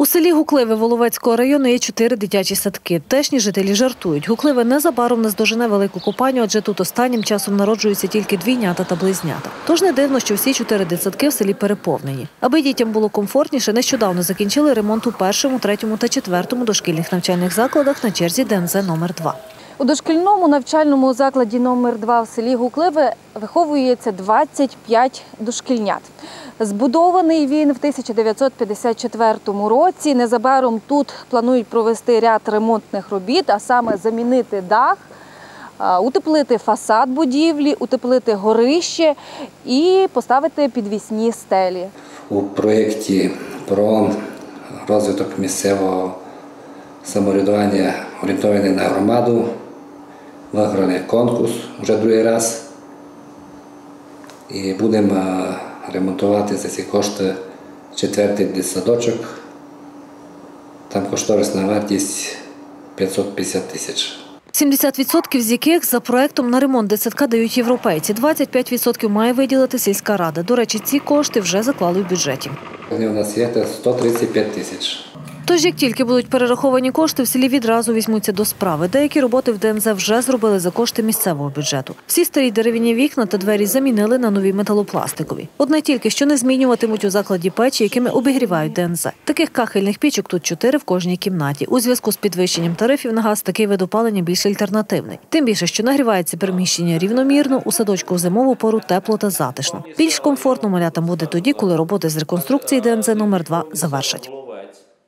У селі Гукливе Воловецького району є чотири дитячі садки. Тешні жителі жартують. Гукливе незабаром наздожене велику купаню, адже тут останнім часом народжуються тільки двійнята та близнята. Тож не дивно, що всі чотири дитсадки в селі переповнені. Аби дітям було комфортніше, нещодавно закінчили ремонт у першому, третьому та четвертому дошкільних навчальних закладах на черзі ДНЗ номер 2 У дошкільному навчальному закладі номер 2 в селі Гукливе виховується 25 дошкільнят. Збудований він в 1954 році. Незабаром тут планують провести ряд ремонтних робіт, а саме замінити дах, утеплити фасад будівлі, утеплити горище і поставити підвісні стелі. у проєкті про розвиток місцевого самоврядування орієнтований на громаду. Виграний конкурс вже другий раз. І будемо ремонтувати за ці кошти четвертий дитсадочок. Там кошторисна вартість 550 тисяч. 70% з яких за проектом на ремонт дитсадка дають європейці. 25% має виділити сільська рада. До речі, ці кошти вже заклали в бюджеті. У нас є 135 тисяч. Тож, як тільки будуть перераховані кошти, в селі відразу візьмуться до справи. Деякі роботи в ДНЗ вже зробили за кошти місцевого бюджету. Всі старі дерев'яні вікна та двері замінили на нові металопластикові. Одне тільки що не змінюватимуть у закладі печі, якими обігрівають ДНЗ. Таких кахельних пічок тут чотири в кожній кімнаті. У зв'язку з підвищенням тарифів на газ такий вид опалення більш альтернативний. Тим більше, що нагрівається приміщення рівномірно, у садочку в зимову пору тепло та затишно. Більш комфортно малятам буде тоді, коли роботи з реконструкції ДНЗ номер 2 завершать.